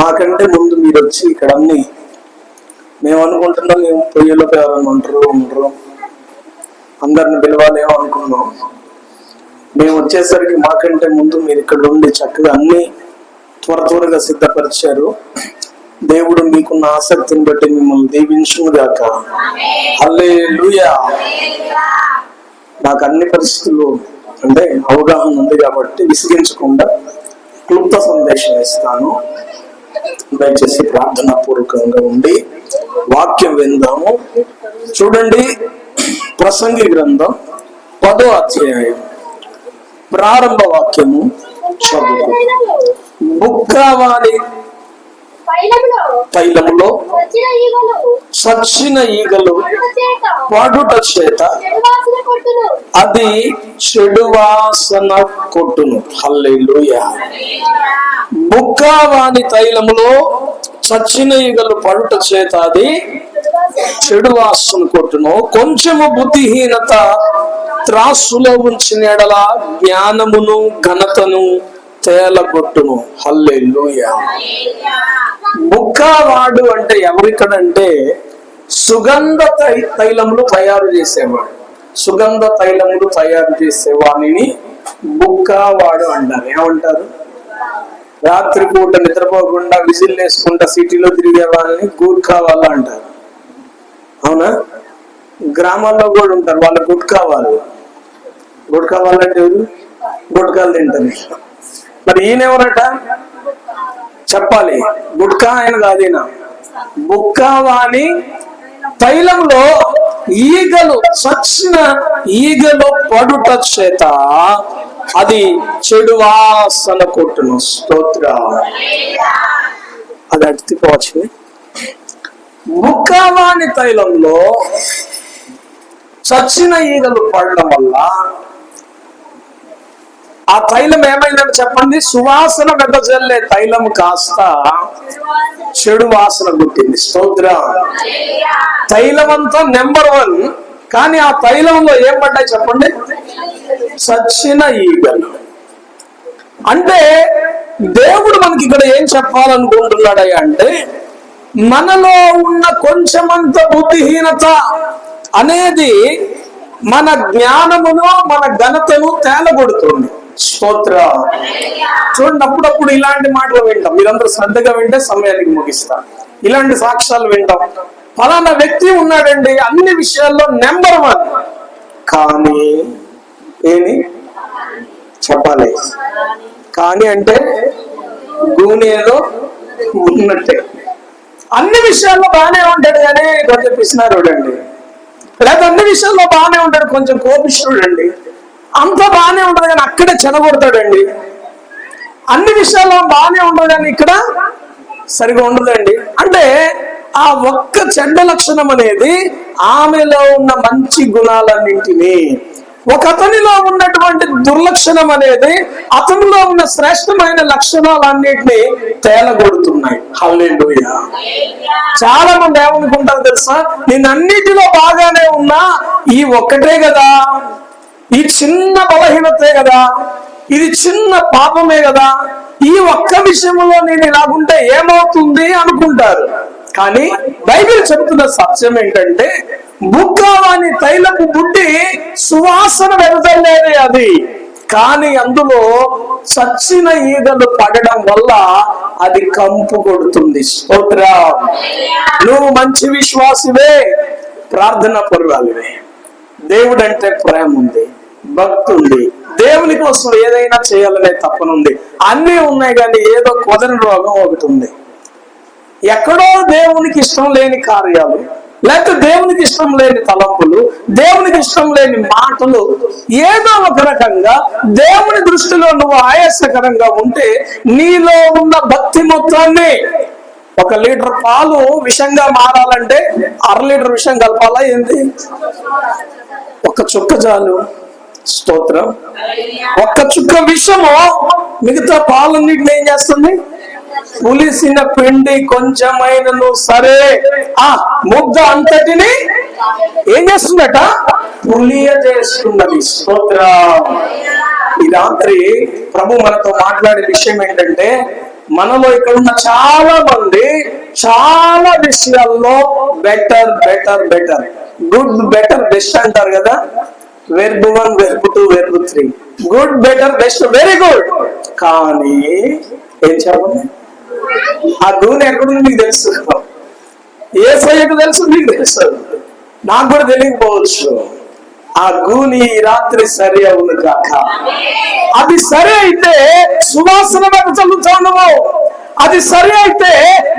మాకంటే ముందు మీరు వచ్చి ఇక్కడ అన్ని మేము అనుకుంటున్నాం మేము పొయ్యిలో ఎవరైనా ఉంటారు ఉండరు. అందరిని పిలవాలేమో అనుకున్నాం. మేము వచ్చేసరికి మాకంటే ముందు మీరు ఇక్కడ ఉండి చక్కగా అన్ని త్వర త్వరగా సిద్ధపరిచారు. దేవుడు మీకున్న ఆసక్తిని బట్టి మిమ్మల్ని దీవించుగాక అల్లే లూయా నాకు అన్ని పరిస్థితులు అంటే అవగాహన ఉంది కాబట్టి విసిగించకుండా క్లుప్త సందేశం ఇస్తాను. దయచేసి ప్రార్థనా పూర్వకంగా ఉండి వాక్యం విందాము. చూడండి ప్రసంగి గ్రంథం పదో అధ్యాయం. ప్రారంభ వాక్యము చదువు. బుక్కావాణి తైలములో సచ్చిన ఈగలు? పడుట చేత? వాడుట అది చెడు వాసన కొట్టును. హల్లెలూయా. బుక్కావాణి తైలములో చచ్చిన ఈగలు పడుట చేత అది చెడు వాసన కొట్టును. కొంచెము బుద్ధిహీనత త్రాసులో ఉంచిన ఎడల జ్ఞానమును ఘనతను తేలగొట్టును. హల్లెల్లుయ బుక్కావాడు అంటే ఎవరికడంటే సుగంధ తై తైలములు తయారు చేసేవాడు. సుగంధ తైలములు తయారు చేసేవాణిని బుక్కావాడు అంటారు. ఏమంటారు? రాత్రిపూట నిద్రపోకుండా విజిల్ వేసుకుంటా సిటీలో తిరిగే వాళ్ళని గూర్ఖా వాళ్ళు అంటారు. అవునా? గ్రామాల్లో కూడా ఉంటారు. వాళ్ళ గుట్కా వాళ్ళు. గుట్కా వాళ్ళు అంటే గుట్కాలు తింటారు. మరి ఈయన ఎవరట చెప్పాలి. గుట్కా ఆయన కాదీన బుక్కావాని తైలంలో ఈగలు చచ్చిన ఈగలు పడుట చేత అది చెడు వాసన కొట్టును. స్తోత్ర. అది అడిగిపోవచ్చు ముక్కావాణి తైలంలో చచ్చిన ఈగలు పడడం వల్ల ఆ తైలం ఏమైందని చెప్పండి? సువాసన వెదజల్లే తైలం కాస్త చెడు వాసన గుట్టింది స్తోత్ర. తైలం అంతా నెంబర్ వన్. కానీ ఆ తైలంలో ఏం పడ్డాయి చెప్పండి? చచ్చిన ఈగలు. అంటే దేవుడు మనకి ఇక్కడ ఏం చెప్పాలనుకుంటున్నాడయ్యా అంటే మనలో ఉన్న కొంచెమంత బుద్ధిహీనత అనేది మన జ్ఞానమును మన ఘనతను తేలగొడుతుంది. స్తోత్ర. చూడండి అప్పుడప్పుడు ఇలాంటి మాటలు వింటాం. మీరందరూ శ్రద్ధగా వింటే సమయానికి ముగిస్తాం. ఇలాంటి సాక్ష్యాలు వింటాం. ఫలానా వ్యక్తి ఉన్నాడండి అన్ని విషయాల్లో నెంబర్ వన్. కానీ ఏమి? చెప్పాలి. కానీ అంటే గూనెలో ఉన్నట్టే. అన్ని విషయాల్లో బాగానే ఉంటాడు కానీ కొంచెం చెప్పిస్తున్నారు లేదా అన్ని విషయాల్లో బాగానే ఉంటాడు కొంచెం కోపిష్ఠుడు అంత బాగానే ఉంటుంది కానీ అక్కడే చెనగొడతాడండి అన్ని విషయాల్లో బాగానే ఉండదు కానీ ఇక్కడ సరిగా ఉండదండి. అంటే ఆ ఒక్క చెడ్డ లక్షణం అనేది ఆమెలో ఉన్న మంచి గుణాలన్నింటినీ ఒక అతనిలో ఉన్నటువంటి దుర్లక్షణం అనేది అతనిలో ఉన్న శ్రేష్టమైన లక్షణాలన్నింటినీ తేలగొడుతున్నాయి. హల్లెలూయా. చాలా మంది ఏమనుకుంటారు తెలుసా? నేను అన్నిటిలో బాగానే ఉన్నా ఈ ఒక్కటే కదా. ఈ చిన్న బలహీనతే కదా ఇది చిన్న పాపమే కదా ఈ ఒక్క విషయంలో నేను ఇలాగుంటే ఏమవుతుంది అనుకుంటారు. కానీ బైబిల్ చెబుతున్న సత్యం ఏంటంటే బుక్కావాని తైలపు బుడ్డి సువాసన వెదజల్లేదే అది. కానీ అందులో చచ్చిన ఈగలు పడడం వల్ల అది కంపు కొడుతుంది. స్తోత్రా. నువ్వు మంచి విశ్వాసివే ప్రార్థన పరురాలివే దేవుడంటే ప్రేమ ఉంది భక్తి ఉంది దేవుని కోసం ఏదైనా చేయాలనే తప్పనుంది. అన్నీ ఉన్నాయి కానీ ఏదో కుదరని రోగం ఒకటి ఉంది. ఎక్కడో దేవునికి ఇష్టం లేని కార్యాలు లేకపోతే దేవునికి ఇష్టం లేని తలంపులు దేవునికి ఇష్టం లేని మాటలు ఏదో ఒక రకంగా దేవుని దృష్టిలో నువ్వు ఆయాసకరంగా ఉంటే నీలో ఉన్న భక్తి మొత్తాన్ని ఒక లీటర్ పాలు విషంగా మారాలంటే అర లీటర్ విషం కలపాలా ఏంది? ఒక చుక్క చాలు. స్తోత్రం. ఒక్క చుక్క విషము? మిగతా పాలన్నింటిని ఏం చేస్తుంది? పులిసిన పిండి కొంచెమైనను సరే. ఆ ముద్ద అంతటిని ఏం చేస్తుందట? పులియ చేస్తున్నది. స్తోత్ర. ఈ రాత్రి ప్రభు మనతో మాట్లాడే విషయం ఏంటంటే మనలో ఇక్కడ ఉన్న చాలా మంది చాలా విషయాల్లో better better better good better best అంటారు కదా? Verb one verb two verb three good better best very good కానీ ఏం చెప్పండి ఆ నూనె ఎక్కడుంది మీకు తెలుసు? ఏ సయ్యకు తెలుసు? మీకు తెలుసు. నాకు కూడా తెలియకపోవచ్చు. ఆ గూని రాత్రి సరి అవును కాక. అది సరే అయితే సువాసన చల్లుతా అది సరి అయితే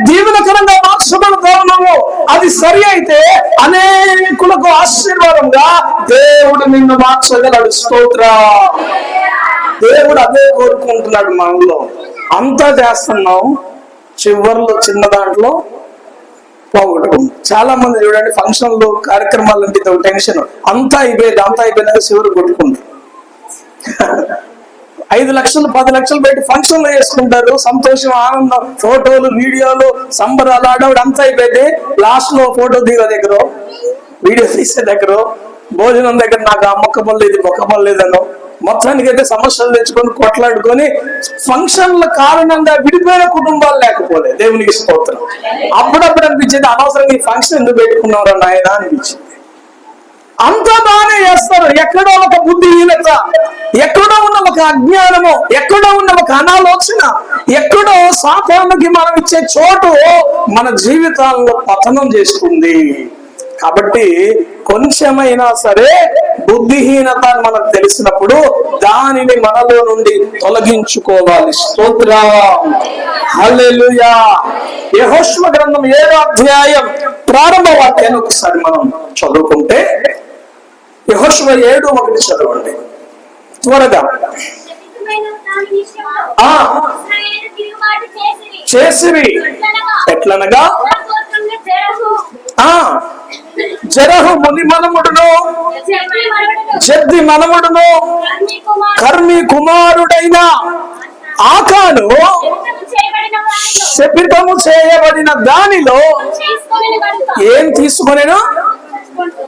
దీవెనకరంగా మార్చబడుతా ఉన్నావు అది సరి అయితే అనేకులకు ఆశీర్వాదంగా దేవుడు నిన్ను మార్చగలడు. స్తోత్ర. దేవుడు అదే కోరుకుంటున్నాడు మనలో. అంతా చేస్తున్నాం. చివరిలో చిన్న దాంట్లో పోగొట్టుకుంటాం చాలా మంది చూడండి ఫంక్షన్లు కార్యక్రమాలు అంటే టెన్షన్. అంతా అయిపోయింది అంతా అయిపోయినాక చివరి కొట్టుకుంటారు. ఐదు లక్షలు పది లక్షలు పెట్టి ఫంక్షన్లు వేసుకుంటారు సంతోషం ఆనందం. ఫోటోలు వీడియోలు సంబరాలు ఆడవాడు అంతా అయిపోయింది. లాస్ట్లో ఫోటో దిగ దగ్గర వీడియో తీసే దగ్గర భోజనం దగ్గర నాకు ఆ మొక్క పర్లేదు మొక్క పర్లేదనో మొత్తానికి అయితే సమస్యలు తెచ్చుకొని కొట్లాడుకొని ఫంక్షన్ల కారణంగా విడిపోయిన కుటుంబాలు లేకపోలే. దేవునికి స్తోత్రం. అప్పుడప్పుడు అనిపించేది అనవసరంగా ఈ ఫంక్షన్ ఎందుకు పెట్టుకున్నారా నాయన? అనిపించింది. అంతా బాగానే చేస్తారు. ఎక్కడో ఒక బుద్ధిహీనత ఎక్కడో ఉన్న ఒక అజ్ఞానము ఎక్కడో ఉన్న ఒక అనాలోచన ఎక్కడో సాతానికి మనం ఇచ్చే చోటు మన జీవితాల్లో పతనం చేస్తుంది కాబట్టి కొంచెమైనా సరే బుద్ధిహీనత అని మనకు తెలిసినప్పుడు దానిని మనలో నుండి తొలగించుకోవాలి. స్తోత్ర హల్లెలూయా. యెహోషువ గ్రంథం ఏడో అధ్యాయం ప్రారంభ వాక్యాన్ని ఒకసారి మనం చదువుకుంటే యెహోషువ ఏడు ఒకటి చదవండి. త్వరగా. చేసిరి ఎట్లనగా, జెరహు, ఆ. జరహు ముని మనముడును. జద్ది మనముడును. కర్మి కుమారుడు, కర్మి కుమారుడైన ఆకాను శపితము చేయబడిన దానిలో ఏం తీసుకొనేను?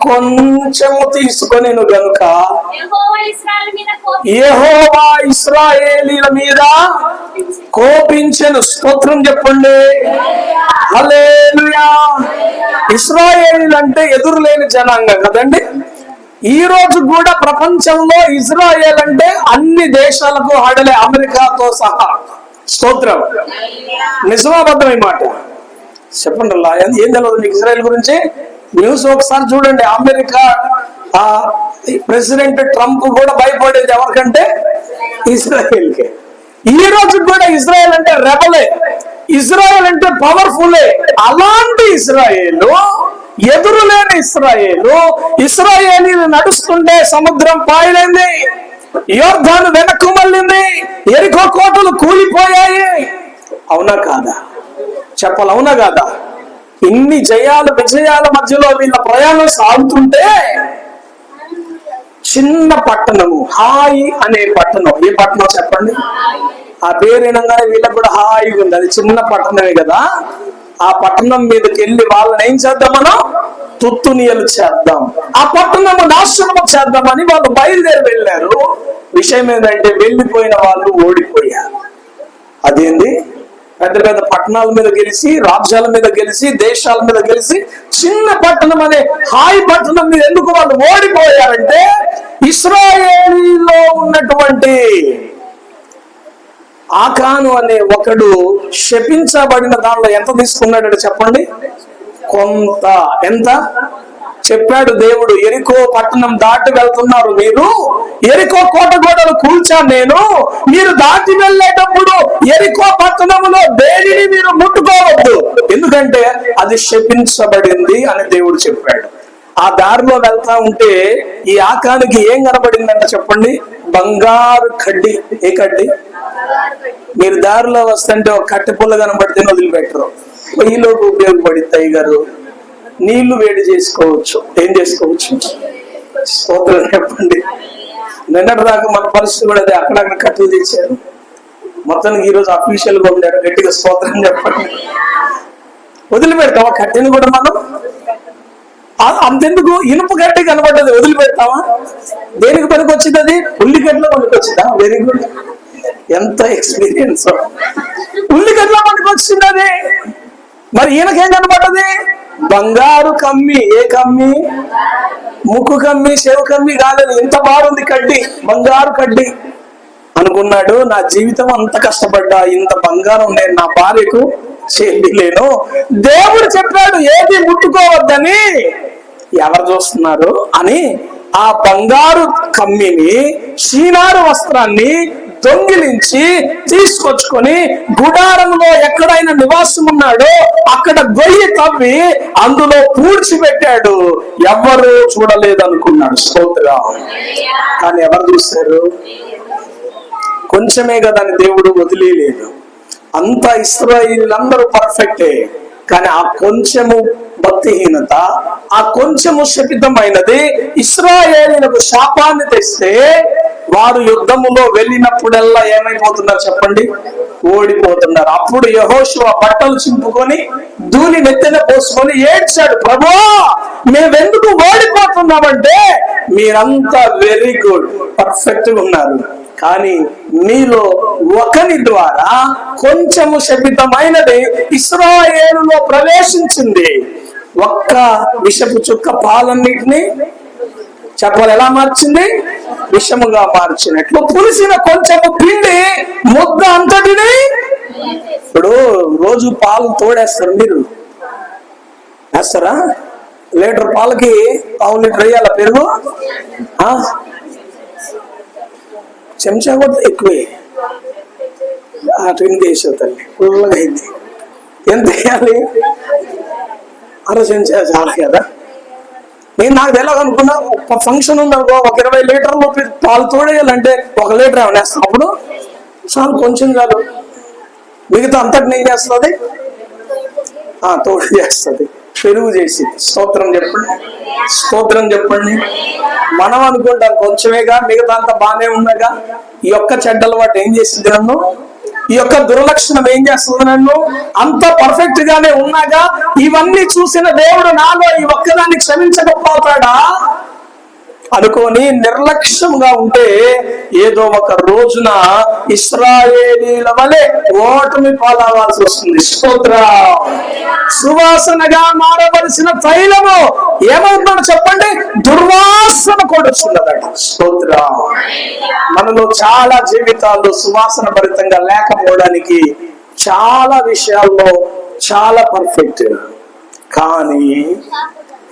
కొంచెము తీసుకొనేను గనుక. యెహోవా ఇస్రాయేలీల మీద కోపించి, కోపించెను. స్తోత్రం చెప్పండి. హల్లెలూయా. ఇస్రాయేలీలు అంటే ఎదురులేని జనాంగం కదండి. ఈ రోజు కూడా ప్రపంచంలో ఇజ్రాయేల్ అంటే అన్ని దేశాలకు హడలే అమెరికాతో సహా. స్తోత్రం. నిజమాబద్ధమై మాట. చెప్పండి ఏం తెలియదు మీకు ఇజ్రాయెల్ గురించి? న్యూస్ ఒకసారి చూడండి. అమెరికా ఆ ప్రెసిడెంట్ ట్రంప్ కూడా భయపడేది ఎవరికంటే ఇజ్రాయెల్కి. ఈ రోజు కూడా ఇజ్రాయెల్ అంటే రెబలే ఇజ్రాయెల్ అంటే పవర్ఫులే అలాంటి ఇజ్రాయేలు ఎదురులేని ఇస్రాయేలు ఇస్రాయేలీలు నడుస్తుంటే సముద్రం పాయలైంది. యోర్ధాను వెనక్కు మళ్ళింది. ఎరికో కోటలు కూలిపోయాయి. అవునా కాదా? చెప్పాలి అవునా కాదా? ఇన్ని జయాలు విజయాల మధ్యలో వీళ్ళ ప్రయాణం సాగుతుంటే చిన్న పట్టణము హాయి అనే పట్టణం. ఏ పట్టణం చెప్పండి? ఆ పేరు వినగానే వీళ్ళకి కూడా హాయిగా ఉంది. అది చిన్న పట్టణమే కదా. ఆ పట్టణం మీదకి వెళ్ళి వాళ్ళని ఏం చేద్దాం మనం? తుత్తునియలు చేద్దాం. ఆ పట్టణము నాశనము చేద్దామని వాళ్ళు బయలుదేరి వెళ్ళారు. విషయం ఏంటంటే వెళ్ళిపోయిన వాళ్ళు ఓడిపోయారు. అదేంది? పెద్ద పెద్ద పట్టణాల మీద గెలిచి రాజ్యాల మీద గెలిచి దేశాల మీద గెలిచి చిన్న పట్టణం అనే హాయి పట్టణం మీద ఎందుకు వాళ్ళు ఓడిపోయారంటే ఇస్రాయేలీలో ఉన్నటువంటి ఆకాను అనే ఒకడు శపించబడిన దానిలో ఎంత తీసుకున్నాడంటే చెప్పండి? కొంత. ఎంత? చెప్పాడు దేవుడు ఎరికో పట్టణం దాటి వెళ్తున్నారు మీరు. ఎరికో కోట గోడలు కూల్చాను నేను. మీరు దాటి వెళ్ళేటప్పుడు ఎరికో పట్టణంలో దేనిని మీరు ముట్టుకోవద్దు. ఎందుకంటే అది శపించబడింది అని దేవుడు చెప్పాడు. ఆ దారిలో వెళ్తా ఉంటే ఈ ఆకానికి ఏం కనబడిందంట చెప్పండి? బంగారు కడ్డి. ఏ కడ్డి? మీరు దారిలో వస్తుంటే ఒక కట్టె పుల్ల కనబడితే వదిలిపెట్టరు పొయ్యిలోకి ఉపయోగపడిద్ది గారు నీళ్ళు వేడి చేసుకోవచ్చు. ఏం చేసుకోవచ్చు? స్తోత్రం చెప్పండి. నిన్నటి దాకా మన పరిస్థితి కూడా అదే అక్కడక్కడ కట్టెలు తెచ్చారు. మొత్తానికి ఈ రోజు అఫీషియల్గా ఉండారు గట్టిగా స్తోత్రం చెప్పండి. వదిలిపెడతావా కట్టెని కూడా మనం? అంతెందుకు? ఇనుప గడ్డి కనబడ్డది వదిలిపెడతావా? దేనికి పనికి వచ్చింది అది? ఉల్లిగడ్డలో పనికి వచ్చిందా వెరీ గుడ్ ఎంత ఎక్స్పీరియన్స్ ఉల్లిగడ్డలో పనికి వచ్చింది అది. మరి ఈయనకేం కనబడ్డది? బంగారు కమ్మి ఏ కమ్మి? ముక్కు కమ్మి చెవు కమ్మి కాలేదు. ఇంత బాగుంది కడ్డి బంగారు కడ్డి అనుకున్నాడు. నా జీవితం అంత కష్టపడ్డా ఇంత బంగారం నేను నా భార్యకు చేయలేను దేవుడు చెప్పాడు ఏది ముట్టుకోవద్దని. ఎవరు చూస్తున్నారు అని ఆ బంగారు కమ్మిని షీనారు వస్త్రాన్ని దొంగిలించి తీసుకొచ్చుకొని గుడారంలో ఎక్కడైనా నివాసం ఉన్నాడో అక్కడ గొయ్యి తవ్వి అందులో పూడ్చిపెట్టాడు. ఎవ్వరూ చూడలేదనుకున్నాడు స్తోత్రం. కానీ ఎవరు చూశారు కొంచెమే కదా అని దేవుడు వదిలేదు అంత ఇస్రాయిల్ అందరూ పర్ఫెక్టే. కానీ ఆ కొంచెము భక్తిహీనత ఆ కొంచెము శపితమైనది ఇస్రాయేలీలకు శాపాన్ని తెస్తే వారు యుద్ధములో వెళ్ళినప్పుడల్లా ఏమైపోతున్నారు చెప్పండి? ఓడిపోతున్నారు. అప్పుడు యహోశివ బట్టలు చింపుకొని ధూళి నెత్తిన పోసుకొని ఏడ్చాడు ప్రభా మేమెందుకు ఓడిపోతున్నామంటే? మీరంతా వెరీ గుడ్ పర్ఫెక్ట్గా ఉన్నారు. కానీ మీలో ఒకని ద్వారా కొంచెము శపితమైనది ఇస్రాయేలులో ప్రవేశించింది. ఒక్క విషపు చుక్క పాలన్నిటిని చెప్పాలి ఎలా మార్చింది? విషముగా మార్చినట్లు. పులిసిన కొంచెము పిండి ముద్ద అంతటిని? ఇప్పుడు రోజు పాలు తోడేస్తారు మీరు. వేస్తారా? లీటర్ పాలకి పావు లీటర్ వేయాల పెరుగు? ఆ? చెంచా కూడా ఎక్కువే. అటు కింద వేసావు తల్లి ఫుల్గా అయింది. ఎంత వేయాలి? అర చెంచా చాలా కదా. నేను నాకు తెలియదు అనుకున్నా ఒక ఫంక్షన్ ఉంది అనుకో ఒక ఇరవై లీటర్లు పాలు తోడేయాలంటే ఒక లీటర్ ఏమైనా వేస్తాం అప్పుడు? చాలు కొంచెం కాదు. మిగతా అంతటి ఏం చేస్తుంది? ఆ తోడు చేస్తుంది. పెరుగు చేసి. స్తోత్రం చెప్పండి. స్తోత్రం చెప్పండి. మనం అనుకుంటాం కొంచెమేగా మిగతా అంత బాగానే ఉండగా ఈ యొక్క చెడ్డల వాటి ఏం చేసింది నన్ను? ఈ యొక్క దుర్లక్షణం ఏం చేస్తుంది నన్ను? అంత పర్ఫెక్ట్ గానే ఉన్నాగా. ఇవన్నీ చూసిన దేవుడు నాలో ఈ ఒక్కదాన్ని క్షమించకపోతాడా? అనుకొని నిర్లక్ష్యంగా ఉంటే ఏదో ఒక రోజున ఇస్రాయేలీల వలె ఓటమి పాలవాల్సి వస్తుంది. స్తోత్ర. సువాసనగా మారవలసిన తైలము ఏమవుతుందో చెప్పండి? దుర్వాసన కొడుచున్నదట స్తోత్ర. మనలో చాలా జీవితాల్లో సువాసన భరితంగా లేకపోవడానికి చాలా విషయాల్లో చాలా పర్ఫెక్ట్. కానీ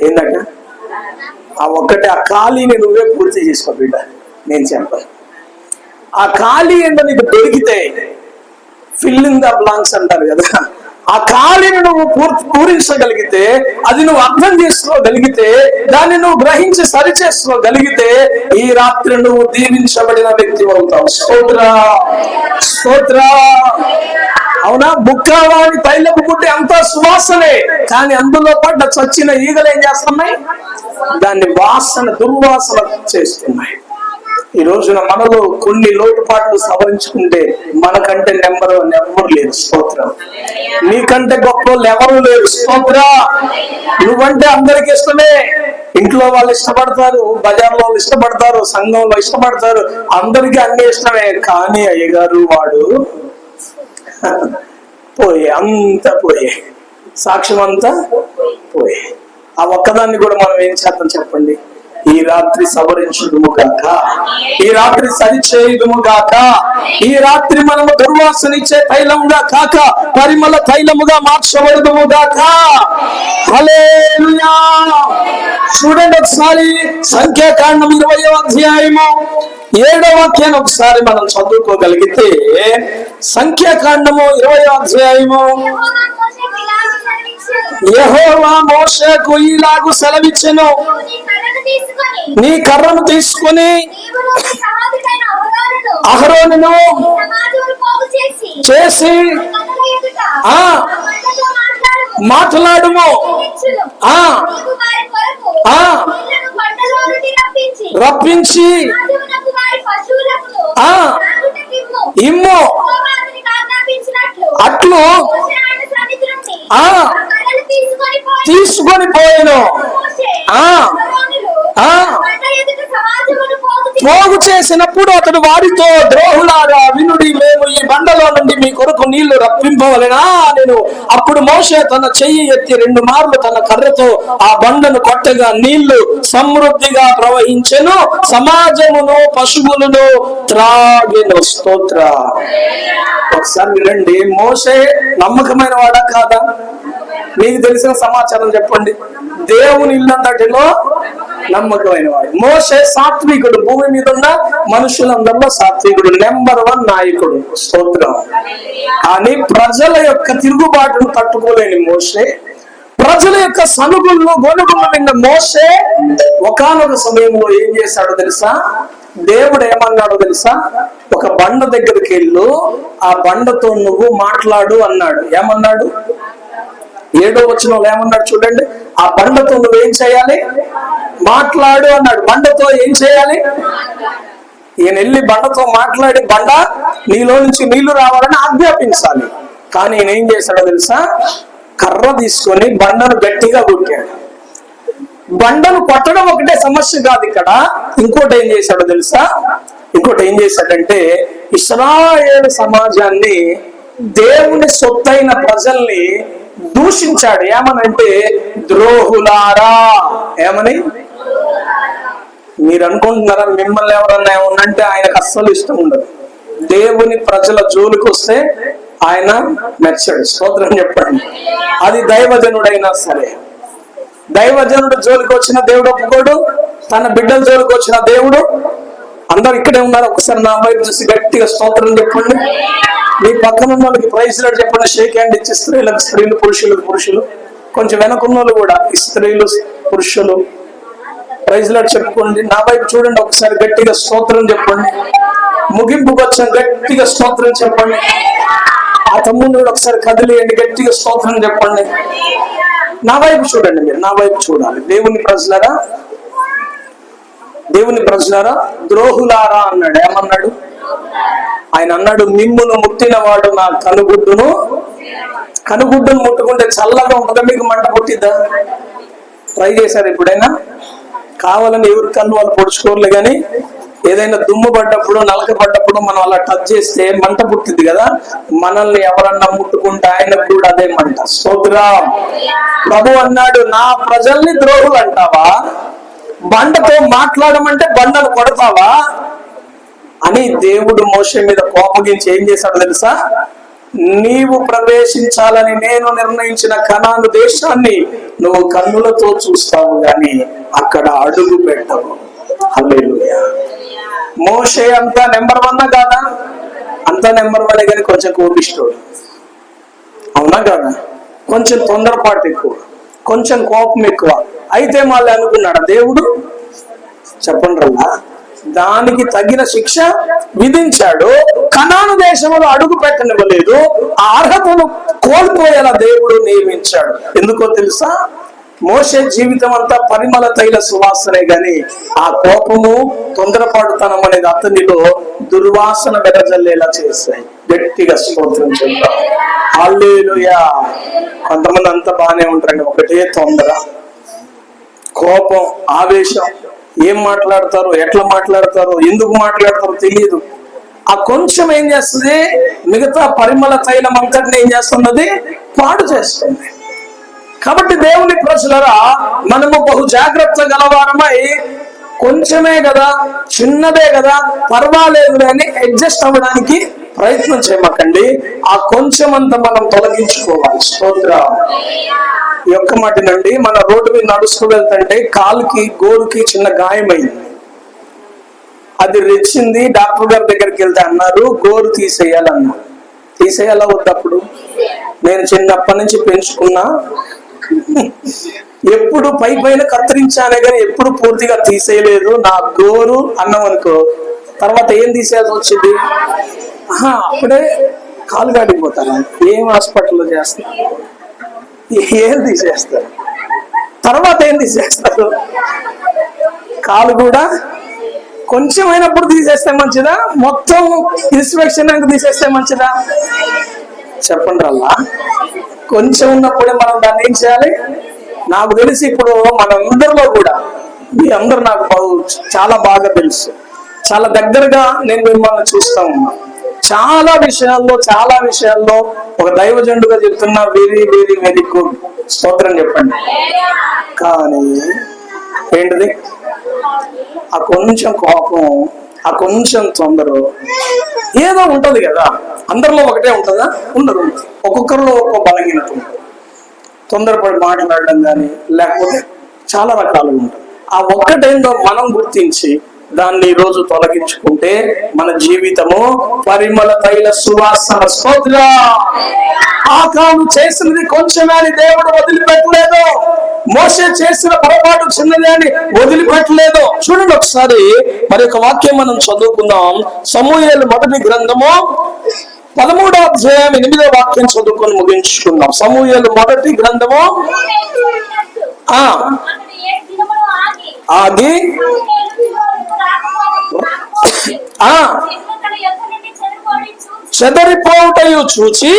ఏంటంటే ఆ ఒక్కటి ఆ ఖాళీని నువ్వే పూర్తి చేసుకో బిడ్డ. నేను చెప్పాను. ఆ ఖాళీ ఏంటో నీకు దొరికితే ఫిల్లింగ్ ద బ్లాంక్స్ అంటారు కదా. ఆ ఖాళీని నువ్వు పూర్తి పూరించగలిగితే అది నువ్వు అర్థం చేసుకోగలిగితే దాన్ని నువ్వు గ్రహించి సరి చేసుకోగలిగితే ఈ రాత్రి నువ్వు దీవించబడిన వ్యక్తి అవుతావు. స్తోత్ర! స్తోత్ర! అవునా? బుక్కవాడి తైలపు గుడ్డి అంతా సువాసనే. కానీ అందులో పడ్డ చచ్చిన ఈగలు ఏం చేస్తున్నాయి? దాన్ని వాసన దుర్వాసన చేస్తున్నాయి. ఈ రోజున మనలో కొన్ని లోటుపాట్లు సవరించుకుంటే మనకంటే నెంబర్ వన్ ఎవరు లేరు స్తోత్రం. నీకంటే గొప్ప వాళ్ళు ఎవరు లేరు. స్తోత్ర. నువ్వంటే అందరికి ఇష్టమే. ఇంట్లో వాళ్ళు ఇష్టపడతారు బజార్లో వాళ్ళు ఇష్టపడతారు సంఘంలో ఇష్టపడతారు. అందరికీ అన్ని ఇష్టమే. కానీ అయ్యగారు వాడు పోయే అంత పోయే. సాక్ష్యం అంతా పోయే. ఆ ఒక్కదాన్ని కూడా మనం ఏం చేద్దాం చెప్పండి? ఈ రాత్రి సవరించుదుము గాక ఈ రాత్రి సరిచేయుదుము గాక ఈ రాత్రి మనము దుర్వాసనిచ్చే తైలముగా కాక పరిమళ తైలముగా మార్చబడదుము గాక చూడండి ఒకసారి సంఖ్యాకాండం ఇరవై అధ్యాయము ఏడవ వాక్యాన్ని ఒకసారి మనం చదువుకోగలిగితే సంఖ్యాకాండము ఇరవై అధ్యాయము యెహోవా మోషేకు ఇలాగు సెలవిచ్చెను. నీ కర్రను తీసుకొని నీ కర్రను తీసుకొని నీవు నీ సమాధికైన అహరోనును అహరోనును సమాధులు పోగు చేసి ఆ. మాట్లాడుము. ఆ. ఆ. రప్పించి ఆ. ఇమ్ము అట్లు ఆ. తీసుకొని పోయాను. పోయిను ఆ. ఆ. పోగు చేసినప్పుడు అతడు వారితో ద్రోహులారా వినుడి మేము ఈ బండలో నుండి మీ కొరకు నీళ్ళు రప్పింపవలెనా? నేను అప్పుడు మోషే తన చెయ్యి ఎత్తి రెండు మార్లు తన కర్రతో ఆ బండను కొట్టగా నీళ్ళు సమృద్ధిగా ప్రవహించెను సమాజమును పశువులను త్రాగిన. స్తోత్ర. ఒకసారి వినండి మోసే నమ్మకమైన వాడా కాదా? మీకు తెలిసిన సమాచారం చెప్పండి. దేవుని ఇల్లంతటిలో నమ్మకమైన వాడు. మోసే సాత్వికుడు. భూమి మీద ఉన్న మనుషులందరిలో సాత్వికుడు. నెంబర్ వన్ నాయకుడు. స్తోత్రం. కానీ ప్రజల యొక్క తిరుగుబాటును తట్టుకోలేని మోసే ప్రజల యొక్క సనుగుళ్ళు గొనుగులు విన్న మోసే ఒకనొక సమయంలో ఏం చేశాడో తెలుసా? దేవుడు ఏమన్నాడో తెలుసా? ఒక బండ దగ్గరికి వెళ్ళు. ఆ బండతో నువ్వు మాట్లాడు అన్నాడు. ఏమన్నాడు? ఏడో వచనంలో ఏమన్నాడు చూడండి? ఆ బండతో నువ్వేం చేయాలి? మాట్లాడు అన్నాడు. బండతో ఏం చేయాలి? ఈయన వెళ్ళి బండతో మాట్లాడి బండ నీలో నుంచి నీళ్ళు రావాలని ఆజ్ఞాపించాలి. కానీ ఈయన ఏం చేశాడో తెలుసా? కర్ర తీసుకొని బండను గట్టిగా కొట్టాడు. బండను కొట్టడం ఒకటే సమస్య కాదు ఇక్కడ. ఇంకోటి ఏం చేశాడో తెలుసా? ఇంకోటి ఏం చేశాడంటే ఇస్రాయేల్ సమాజాన్ని దేవుని సొత్తైన ప్రజల్ని దూషించాడు. ఏమనంటే ద్రోహులారా. ఏమని? మీరు అనుకుంటున్నారా మిమ్మల్ని ఎవరన్నా ఏమన్నంటే ఆయనకు అస్సలు ఇష్టం ఉండదు. దేవుని ప్రజల జోలికి వస్తే ఆయన మెచ్చాడు. స్తోత్రం చెప్పండి. అది దైవజనుడైనా సరే. దైవజనుడు జోలికి వచ్చిన దేవుడు ఒప్పుకోడు. తన బిడ్డల జోలికి వచ్చిన దేవుడు అందరు ఇక్కడే ఉన్నారు ఒకసారి నా వైపు చూసి గట్టిగా స్తోత్రం చెప్పండి. మీ పక్కన ఉన్న వాళ్ళకి ప్రైజ్ లాడ్ చెప్పండి. షేక్ హ్యాండ్ ఇచ్చి స్త్రీలకు స్త్రీలు పురుషులకు పురుషులు. కొంచెం వెనకున్న వాళ్ళు కూడా ఈ స్త్రీలు పురుషులు. ప్రైజ్ చెప్పుకోండి. నా వైపు చూడండి ఒకసారి గట్టిగా స్తోత్రం చెప్పండి. ముగింపుకు వచ్చాం గట్టిగా స్తోత్రం చెప్పండి. ఆ తమ్ముడు కూడా ఒకసారి కదిలేయండి గట్టిగా స్తోత్రం చెప్పండి. నా వైపు చూడండి మీరు నా వైపు చూడాలి. దేవుని ప్రజలరా దేవుని ప్రజలారా ద్రోహులారా అన్నాడు. ఏమన్నాడు? ఆయన అన్నాడు మిమ్మును ముట్టినవాడు నా కనుగుడ్డును కనుగుడ్డును ముట్టుకుంటే చల్లగా ఉంటుందా? మీకు మంట పుట్టిద్దా? ట్రై చేశారు ఎప్పుడైనా? కావాలని ఎవరి కన్ను వాళ్ళు పొడుచుకోర్లే కానీ ఏదైనా దుమ్ము పడ్డప్పుడు నలక పడ్డప్పుడు మనం అలా టచ్ చేస్తే మంట పుట్టింది కదా? మనల్ని ఎవరన్నా ముట్టుకుంటే ఆయనకు కూడా అదే మంట. స్తోత్రా. ప్రభు అన్నాడు నా ప్రజల్ని ద్రోహులు అంటావా బండతో మాట్లాడమంటే బండను కొడతావా? అని దేవుడు మోషే మీద కోపగించి ఏం చేశాడు తెలుసా? నీవు ప్రవేశించాలని నేను నిర్ణయించిన కణాను దేశాన్ని నువ్వు కన్నులతో చూస్తావు గాని అక్కడ అడుగు పెట్టవు. హల్లెలూయా. మోషే అంతా నెంబర్ వన్ కాదా? అంతా నెంబర్ వన్ కానీ కొంచెం కోపిష్టోడు. అవునా కాదా? కొంచెం తొందరపాటు ఎక్కువ. కొంచెం కోపం ఎక్కువ. అయితే మళ్ళీ అనుకున్నాడు దేవుడు చెప్పండి దానికి తగిన శిక్ష విధించాడు. కనాను దేశంలో అడుగు పెట్టనివ్వలేదు. ఆ అర్హతను కోల్పోయేలా దేవుడు నియమించాడు. ఎందుకో తెలుసా? మోసే జీవితం అంతా పరిమళ తైల సువాసనే గాని ఆ కోపము తొందరపాటుతనం అనేది అతనిలో దుర్వాసన వెదజల్లేలా చేస్తాయి గట్టిగా స్తోత్రం చెప్తాం. కొంతమంది అంతా బాగానే ఉంటారండి. ఒకటే తొందర. కోపం ఆవేశం. ఏం మాట్లాడతారో ఎట్లా మాట్లాడతారో ఎందుకు మాట్లాడతారో తెలియదు ఆ కొంచెం ఏం చేస్తుంది? మిగతా పరిమళ తైలం అంతటిని ఏం చేస్తున్నది? పాడు చేస్తుంది. కాబట్టి దేవుని ప్రజలరా మనము బహు జాగ్రత్త గలవారమై కొంచెమే కదా చిన్నదే కదా పర్వాలేదు అని అడ్జస్ట్ అవ్వడానికి ప్రయత్నం చేయమకండి. ఆ కొంచెం అంత మనం తొలగించుకోవాలి. స్తోత్ర. ఈ ఒక్క మాటనండి మన రోడ్డు మీద నడుస్తూ వెళ్తుంటే కాలుకి గోరుకి చిన్న గాయమైంది. అది రెచ్చింది. డాక్టర్ గారి దగ్గరికి వెళ్తే అన్నారు గోరు తీసేయాలన్నారు తీసేయాలా వద్దప్పుడు? నేను చిన్నప్పటి నుంచి పెంచుకున్నా. ఎప్పుడు పై పైన కత్తిరించానే కానీ ఎప్పుడు పూర్తిగా తీసేయలేదు. నా గోరు అన్నం అనుకో. తర్వాత ఏం తీసేయాల్సి వచ్చింది? ఆహా, అప్పుడే కాలు కాడిపోతాను ఏం హాస్పిటల్లో చేస్తాను ఏం తీసేస్తారు తర్వాత ఏం తీసేస్తారు కాలు కూడా కొంచెం అయినప్పుడు తీసేస్తే మంచిదా? మొత్తం ఇన్స్పెక్షన్ తీసేస్తే మంచిదా? చెప్పండి అల్లా కొంచెం ఉన్నప్పుడే మనం దాన్ని ఏం చేయాలి? నాకు తెలిసి ఇప్పుడు మనందరిలో కూడా మీ అందరు నాకు చాలా బాగా తెలుసు. చాలా దగ్గరగా నేను మిమ్మల్ని చూస్తా ఉన్నా. చాలా విషయాల్లో చాలా విషయాల్లో ఒక దైవజండుగా చెప్తున్న వెరీ వెరీ వెరీ గుడ్. స్తోత్రం చెప్పండి. కానీ ఏంటిది? ఆ కొంచెం కోపం ఆ కొంచెం తొందర ఏదో ఉంటది కదా అందరిలో ఒకటే ఉంటుందా? ఉండదు. ఒక్కొక్కరిలో ఒక్కో బలహీనత ఉంటుంది. తొందరపడి మాట్లాడడం కానీ లేకపోతే చాలా రకాలు ఉంటాయి ఆ ఒక్కటేందో మనం గుర్తించి దాన్ని ఈరోజు రోజు తొలగించుకుంటే మన జీవితము పరిమళ తైల సువాసన స్తోత్ర. ఆకాను చేసినది కొంచెమే అని దేవుడు వదిలిపెట్టలేదు. మోసే చేసిన పొరపాటు చిన్నది అని వదిలిపెట్టలేదు. చూడండి ఒకసారి మరి ఒక వాక్యం మనం చదువుకుందాం. సమూహలు మొదటి గ్రంథము పదమూడో అధ్యాయం ఎనిమిదో వాక్యం చదువుకొని ముగించుకుందాం. సమూహలు మొదటి గ్రంథము ఆ ఆగి ఆ చెదరిపోవుటయు చూచి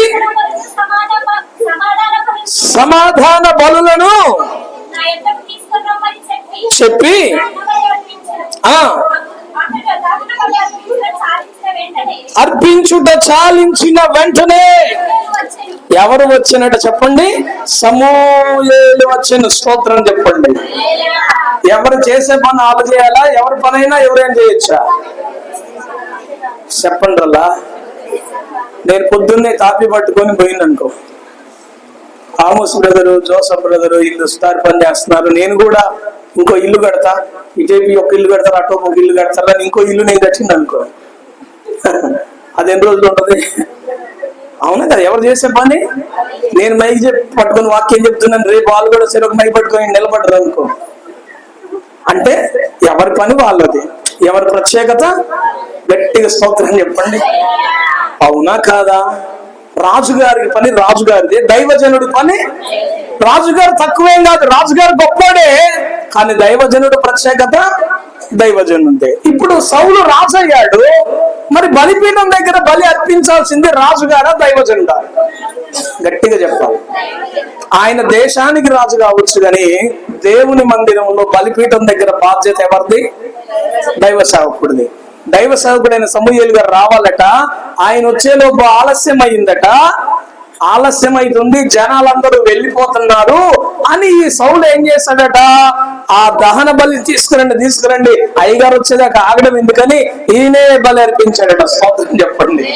సమాధాన బలులను చెప్పి ఆ అర్పించుట చాలించిన వెంటనే ఎవరు వచ్చినట్టు చెప్పండి? సమూహేలు వచ్చిన స్తోత్రం చెప్పండి. ఎవరు చేసే పని ఆలు చేయాలా? ఎవరి పనైనా ఎవరేం చేయొచ్చా? చెప్పండి అలా. నేను పొద్దున్నే కాపీ పట్టుకొని పోయిందనుకో ఆమోస్ బ్రదరు జోసఫ్ బ్రదరు ఇల్లు స్టార్ పని చేస్తున్నారు. నేను కూడా ఇంకో ఇల్లు కడతా ఇటేపి ఒక ఇల్లు కడతారు అటో ఒక ఇల్లు కడతారు అని ఇంకో ఇల్లు నేను కట్టింది అనుకో. అది ఎన్ని రోజులు ఉంటుంది? అవునా కదా ఎవరు చేసే పని? నేను మైక్ చెప్పి పట్టుకొని వాక్యం చెప్తున్నాను రేపు వాళ్ళు కూడా సరే ఒక మైక్ పట్టుకొని నిలబడరు అనుకో. అంటే ఎవరి పని వాళ్ళది. ఎవరి ప్రత్యేకత? గట్టిగా స్తోత్రం చెప్పండి. అవునా కాదా? రాజుగారి పని రాజుగారిదే. దైవజనుడి పని రాజుగారు తక్కువేం కాదు రాజుగారు గొప్పోడే కానీ దైవజనుడు ప్రత్యేకత దైవజనుడే ఇప్పుడు సౌలు రాజయ్యాడు మరి బలిపీఠం దగ్గర బలి అర్పించాల్సింది రాజుగారా దైవజనుడా? గట్టిగా చెప్పాలి. ఆయన దేశానికి రాజు కావచ్చు కానీ దేవుని మందిరంలో బలిపీఠం దగ్గర బాధ్యత ఎవరిది? దైవ సేవకుడిది. దైవ సేవకుడైన సమూహలు గారు రావాలట ఆయన వచ్చేలోపు ఆలస్యం అయిందట ఆలస్యం అవుతుంది జనాలందరూ వెళ్ళిపోతున్నారు అని ఈ సౌలు ఏం చేశాడట? ఆ దహన బలి తీసుకురండి తీసుకురండి. అయ్యగారు వచ్చేదాకా ఆగడం ఎందుకని? ఈయనే బలి అర్పించాడట. స్తోత్రం చెప్పండి?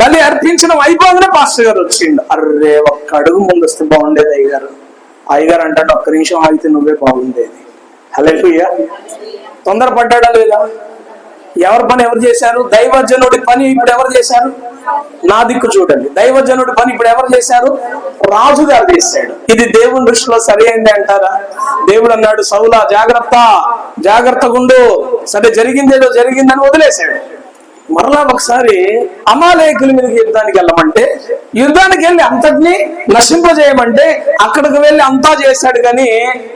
బలి అర్పించడం అయిపోగానే పాస్టర్ గారు వచ్చిండు. అర్రే ఒక్క అడుగు ముందు వస్తే బాగుండేది అయ్యగారు. అయ్యగారు అంటాడు ఒక్క నిమిషం ఆగితే నువ్వే బాగుండేది. హలో తొందరపడ్డా లేదా? ఎవరి పని ఎవరు చేశారు? దైవజనుడి పని ఇప్పుడు ఎవరు చేశారు? నా దిక్కు చూడండి. దైవజనుడి పని ఇప్పుడు ఎవరు చేశారు? రాజు గారు చేశాడు. ఇది దేవుని దృష్టిలో సరైంది అయింది అంటారా? దేవుడు అన్నాడు సౌలా జాగ్రత్త జాగ్రత్తగుండు సరే జరిగిందేదో జరిగిందని వదిలేశాడు. మరలా ఒకసారి అమాలయకుల మీదకి యుద్ధానికి వెళ్ళమంటే యుద్ధానికి వెళ్ళి అంతటిని నశింపజేయమంటే అక్కడికి వెళ్ళి అంతా చేశాడు కానీ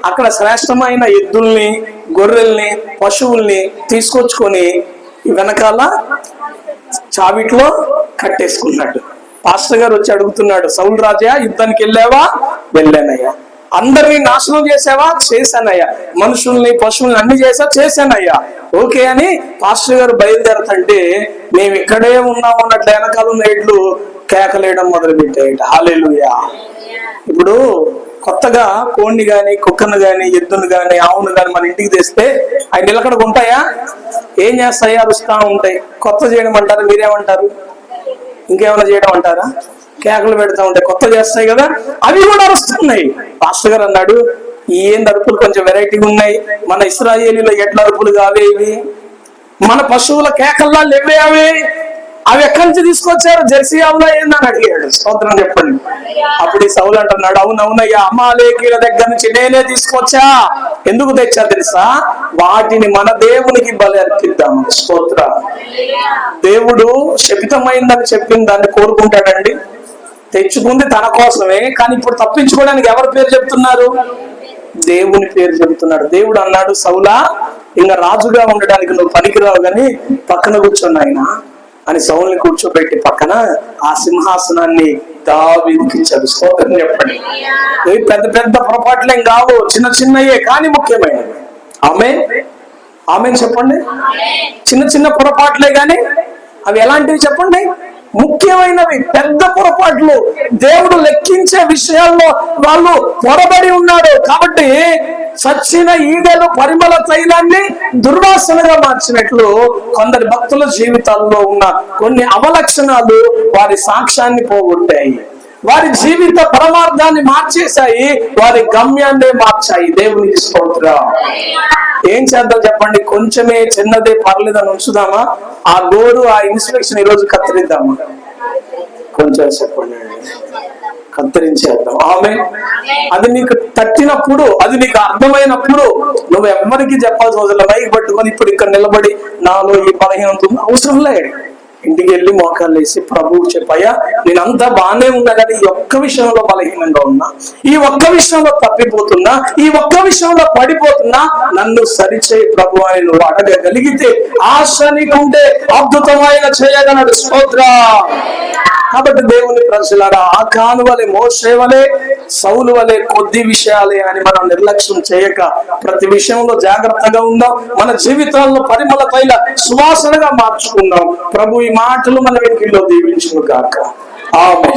అక్కడ శ్రేష్టమైన ఎద్దుల్ని గొర్రెల్ని పశువుల్ని తీసుకొచ్చుకొని వెనకాల చావిట్లో కట్టేసుకున్నాడు పాస్టర్ గారు వచ్చి అడుగుతున్నాడు సౌల్ రాజా యుద్ధానికి వెళ్ళావా? వెళ్ళానయ్యా. అందరినీ నాశనం చేసావా? చేశానయ్యా. మనుషుల్ని పశువుల్ని అన్ని చేసా? చేశానయ్యా. ఓకే అని పాస్టర్ గారు బయలుదేరతంటే మేము ఇక్కడే ఉన్నాం అన్నట్లు వెనకాల ఉన్న ఎడ్లు కేకలేయడం మొదలు పెట్టాయట హాలేలుయా. ఇప్పుడు కొత్తగా కోడిని గాని కుక్కను గాని ఎద్దును గాని ఆవును గాని మన ఇంటికి తెస్తే అవి నిలకడగా ఉంటాయా? ఏం చేస్తాయి? అరుస్తా ఉంటాయి. కొత్త చేయడం అంటారు మీరేమంటారు? ఇంకేమైనా చేయడం అంటారా? కేకలు పెడతా ఉంటాయి. కొత్త చేస్తాయి కదా? అవి కూడా అరుస్తున్నాయి. పాస్టర్ గారు అన్నాడు ఏంది అరుపులు? కొంచెం వెరైటీగా ఉన్నాయి. మన ఇస్రాయేలీలో ఎట్ల అరుపులు కావే ఇవి మన పశువుల కేకల్లా లేవే అవి అవి ఎక్కడి నుంచి తీసుకొచ్చారు? జెర్సీ ఆవులా ఏందని అడిగాడు. స్తోత్రం చెప్పండి. అప్పుడు ఈ సౌలు అంటున్నాడు అవునవునయ్యా అమ్మాలేకీల దగ్గర నుంచి నేనే తీసుకొచ్చా? ఎందుకు తెచ్చా తెలుసా? వాటిని మన దేవునికి బలి అర్పిద్దాం స్తోత్ర. దేవుడు శపితమైందని చెప్పిన దాన్ని కోరుకుంటాడండి. తెచ్చుకుంది తన కోసమే కానీ ఇప్పుడు తప్పించుకోవడానికి ఎవరి పేరు చెప్తున్నారు? దేవుని పేరు చెబుతున్నాడు దేవుడు అన్నాడు సౌలా ఇంకా రాజుగా ఉండడానికి నువ్వు పనికిరావు కానీ పక్కన కూర్చున్నాయన ఆయన. అని సౌల్ని కూర్చోబెట్టి పక్కన ఆ సింహాసనాన్ని దావీదికి స్తోత్రం చెప్పండి. ఇవి పెద్ద పెద్ద పొరపాట్లేం కావు. చిన్న చిన్నయే కానీ ముఖ్యమైనవి. ఆమె ఆమె చెప్పండి. చిన్న చిన్న పొరపాట్లే గాని అవి ఎలాంటివి చెప్పండి? ముఖ్యమైనవి పెద్ద పొరపాట్లు. దేవుడు లెక్కించే విషయాల్లో వాళ్ళు పొరబడి ఉన్నాడు. కాబట్టి చచ్చిన ఈగలు పరిమళ తైలాన్ని దుర్వాసనగా మార్చినట్లు కొందరి భక్తుల జీవితాల్లో ఉన్న కొన్ని అవలక్షణాలు వారి సాక్ష్యాన్ని పోగొట్టాయి. వారి జీవిత పరమార్థాన్ని మార్చేశాయి వారి గమ్యాన్నే మార్చాయి దేవునికి స్తోత్రం. ఏం చేద్దాం చెప్పండి? కొంచెమే చిన్నదే పర్లేదని ఉంచుదామా? ఆ గోరు ఆ ఇన్స్పెక్షన్ ఈ రోజు కత్తిరిద్దామా కొంచెం చెప్పండి. కత్తిరించేద్దాం. ఆమె అది నీకు తట్టినప్పుడు అది నీకు అర్థమైనప్పుడు నువ్వు ఎవరికి చెప్పాల్సిన వదిలే లేదు. పట్టుకొని ఇప్పుడు ఇక్కడ నిలబడి నాలో ఈ బలహీనత ఉంది. అవసరం లేదు. ఇంటికి వెళ్ళి మోకాళ్ళు వేసి ప్రభువు చెప్పయ్యా నేను అంతా బాగానే ఉన్నా కానీ ఈ ఒక్క విషయంలో బలహీనంగా ఉన్నా ఈ ఒక్క విషయంలో తప్పిపోతున్నా ఈ ఒక్క విషయంలో పడిపోతున్నా నన్ను సరిచేయి ప్రభు అని నువ్వు అడగగలిగితే ఆశ నీకుంటే అద్భుతమైన చేయగలడు స్తోత్ర. కాబట్టి దేవుని ప్రజలారా ఆ కానువలే మోసే వలె సౌలు వలె కొద్ది విషయాలే అని మనం నిర్లక్ష్యం చేయక ప్రతి విషయంలో జాగ్రత్తగా ఉందాం. మన జీవితాల్లో పరిమళ తైల సువాసనగా మార్చుకుందాం. ప్రభు ఈ మాటలు మన వెనుకల్లో దీవించును ఆమె